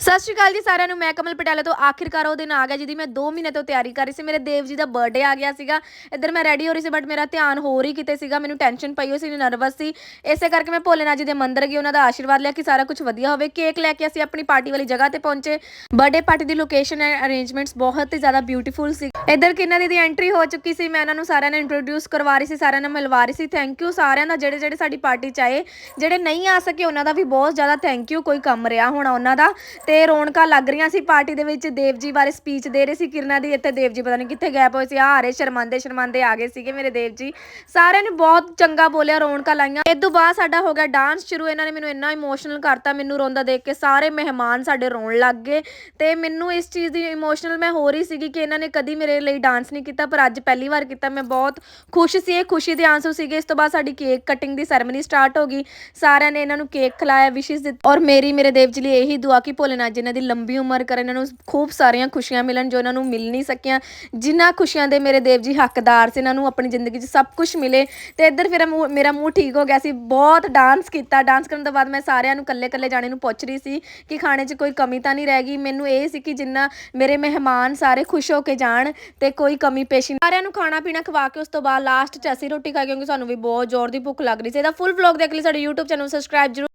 ਸਤਿ ਸ਼੍ਰੀ ਅਕਾਲ ਜੀ ਸਾਰਿਆਂ ਨੂੰ। ਮੈਂ ਕਮਲ ਪਟਿਆਲਾ ਤੋਂ ਆਖਿਰਕਾਰ ਉਹ ਦਿਨ ਆ ਗਿਆ ਜਿਹਦੀ ਮੈਂ 2 ਮਹੀਨੇ ਤੋਂ ਤਿਆਰੀ ਕਰ ਰਹੀ ਸੀ। ਮੇਰੇ ਦੇਵ ਜੀ ਦਾ ਬਰਥਡੇ ਆ ਗਿਆ ਸੀਗਾ। ਇੱਧਰ ਮੈਂ ਰੈਡੀ ਹੋ ਰਹੀ ਸੀ ਬਟ ਮੇਰਾ ਧਿਆਨ ਹੋਰ ਹੀ ਕਿਤੇ ਸੀਗਾ। ਮੈਨੂੰ ਟੈਨਸ਼ਨ ਪਈ ਹੋਈ ਸੀ ਨਰਵਸ ਸੀ। ਇਸੇ ਕਰਕੇ ਮੈਂ ਭੋਲੇਨਾਥ ਜੀ ਦੇ ਮੰਦਿਰ ਗਈ, ਉਹਨਾਂ ਦਾ ਆਸ਼ੀਰਵਾਦ ਲਿਆ ਕਿ ਸਾਰਾ ਕੁਝ ਵਧੀਆ ਹੋਵੇ। ਕੇਕ ਲੈ ਕੇ ਅਸੀਂ ਆਪਣੀ ਪਾਰਟੀ ਵਾਲੀ ਜਗ੍ਹਾ ਤੇ ਪਹੁੰਚੇ। ਬਰਥਡੇ ਪਾਰਟੀ ਦੀ ਲੋਕੇਸ਼ਨ ਐਂਡ ਅਰੇਂਜਮੈਂਟਸ ਬਹੁਤ ਹੀ ਜ਼ਿਆਦਾ ਬਿਊਟੀਫੁਲ ਸੀ। ਇੱਧਰ ਕਿੰਨਾ ਦੀ ਦੀ ਐਂਟਰੀ ਹੋ ਚੁੱਕੀ ਸੀ, ਮੈਂ ਇਹਨਾਂ ਨੂੰ ਸਾਰਿਆਂ ਨੂੰ ਇੰਟਰੋਡਿਊਸ ਕਰਵਾ ਰਹੀ ਸੀ, ਸਾਰਿਆਂ ਨੂੰ ਮਿਲਵਾ ਰਹੀ ਸੀ। ਥੈਂਕ ਯੂ ਸਾਰਿਆਂ ਦਾ, ਜਿਹੜੇ ਜਿਹੜੇ ਸਾਡੀ ਪਾਰਟੀ ਚ ਆਏ, ਜਿਹੜੇ ਨਹੀਂ ਆ ਸਕੇ, ਉਹਨਾਂ ਦਾ ਵੀ ਬਹੁਤ ਜ਼ਿਆਦਾ ਥੈਂਕ ਯੂ ਕੋਈ ਕੰਮ ਰਿਹਾ ਹੋਣਾ ਉਹਨਾਂ ਦਾ। ਤੇ ਰੌਣਕਾਂ ਲੱਗ ਰਹੀਆਂ ਸੀ ਪਾਰਟੀ ਦੇ ਵਿੱਚ। ਦੇਵ ਜੀ ਬਾਰੇ ਸਪੀਚ ਦੇ ਰਹੇ ਸੀ ਕਿਰਨਾ ਦੀ। ਇੱਥੇ ਦੇਵ ਜੀ ਪਤਾ ਨਹੀਂ ਕਿੱਥੇ ਗਏ ਹੋਏ ਸੀ। ਆ ਰਹੇ ਸ਼ਰਮਾਂਦੇ ਸ਼ਰਮਾਂਦੇ ਆ ਗਏ ਸੀਗੇ ਮੇਰੇ ਦੇਵ ਜੀ। ਸਾਰਿਆਂ ਨੇ ਬਹੁਤ ਚੰਗਾ ਬੋਲਿਆ, ਰੌਣਕਾਂ ਲਾਈਆਂ। ਇਹ ਤੋਂ ਬਾਅਦ ਸਾਡਾ ਹੋ ਗਿਆ ਡਾਂਸ ਸ਼ੁਰੂ। ਇਹਨਾਂ ਨੇ ਮੈਨੂੰ ਇੰਨਾ ਇਮੋਸ਼ਨਲ ਕਰਤਾ, ਮੈਨੂੰ ਰੋਂਦਾ ਦੇਖ ਕੇ ਸਾਰੇ ਮਹਿਮਾਨ ਸਾਡੇ ਰੋਣ ਲੱਗ ਗਏ। ਤੇ ਮੈਨੂੰ ਇਸ ਚੀਜ਼ ਦੀ ਇਮੋਸ਼ਨਲ ਮੈਂ ਹੋ ਰਹੀ ਸੀਗੀ ਕਿ ਇਹਨਾਂ ਨੇ ਕਦੀ ਮੇਰੇ ਲਈ ਡਾਂਸ ਨਹੀਂ ਕੀਤਾ, ਪਰ ਅੱਜ ਪਹਿਲੀ ਵਾਰ ਕੀਤਾ। ਮੈਂ ਬਹੁਤ ਖੁਸ਼ ਸੀ। ਇਹ ਖੁਸ਼ੀ ਦੇ ਆਂਸੂ ਸੀਗੇ। ਇਸ ਤੋਂ ਬਾਅਦ ਸਾਡੀ ਕੇਕ ਕਟਿੰਗ ਦੀ ਸੈਰੇਮਨੀ ਸਟਾਰਟ ਹੋ ਗਈ। ਸਾਰਿਆਂ ਨੇ ਇਹਨਾਂ ਨੂੰ ਕੇਕ ਖਿਲਾਇਆ ਵਿਸ਼ੇਸ ਦਿੱਤੀ। ਔਰ ਮੇਰੀ, ਮੇਰੇ ਦੇਵ ਜੀ ਲਈ ਇਹੀ ਦੁਆ ਕਿ ਭੋਲੇ ਜੀ ਇਹਨਾਂ ਦੀ ਲੰਬੀ ਉਮਰ ਕਰਨ, ਇਹਨਾਂ ਨੂੰ ਖੂਬ ਸਾਰੀਆਂ ਖੁਸ਼ੀਆਂ ਮਿਲਣ ਜੋ ਇਹਨਾਂ ਨੂੰ ਮਿਲ ਨਹੀਂ ਸਕੀਆਂ। ਜਿਨ੍ਹਾਂ ਖੁਸ਼ੀਆਂ ਦੇ ਮੇਰੇ ਦੇਵ ਜੀ ਹੱਕਦਾਰ ਸੀ, ਇਹਨਾਂ ਨੂੰ ਆਪਣੀ ਜ਼ਿੰਦਗੀ 'ਚ ਸਭ ਕੁਝ ਮਿਲੇ। ਤੇ ਇੱਧਰ ਫਿਰ ਮੂੰਹ- ਮੇਰਾ ਮੂੰਹ ਠੀਕ ਹੋ ਗਿਆ ਸੀ, ਬਹੁਤ ਡਾਂਸ ਕੀਤਾ। ਡਾਂਸ ਕਰਨ ਤੋਂ ਬਾਅਦ ਮੈਂ ਸਾਰਿਆਂ ਨੂੰ ਕੱਲੇ ਕੱਲੇ ਜਾਣੇ ਨੂੰ ਪੁੱਛ ਰਹੀ ਸੀ ਕਿ ਖਾਣੇ 'ਚ ਕੋਈ ਕਮੀ ਤਾਂ ਨਹੀਂ ਰਹਿ ਗਈ। ਮੈਨੂੰ ਇਹ ਸੀ ਕਿ ਜਿੰਨਾ ਮੇਰੇ ਮਹਿਮਾਨ ਸਾਰੇ ਖੁਸ਼ ਹੋ ਕੇ ਜਾਣ ਤੇ ਕੋਈ ਕਮੀ ਪੇਸ਼ੀ ਸਾਰਿਆਂ ਨੂੰ ਖਾਣਾ ਪੀਣਾ ਖਵਾ ਕੇ ਉਸ ਤੋਂ ਬਾਅਦ ਲਾਸਟ 'ਚ ਅਸੀਂ ਰੋਟੀ ਖਾਈ ਕਿਉਂਕਿ ਸਾਨੂੰ ਵੀ ਬਹੁਤ ਜ਼ੋਰ ਦੀ ਭੁੱਖ ਲੱਗ ਰਹੀ ਸੀ। ਇਹਦਾ ਫੁੱਲ ਵਲੌਗ ਦੇਖ ਲਈ ਸਾਡੇ YouTube ਚੈਨਲ ਨੂੰ ਸਬਸਕ੍ਰਾਈਬ ਜ਼ਰੂਰ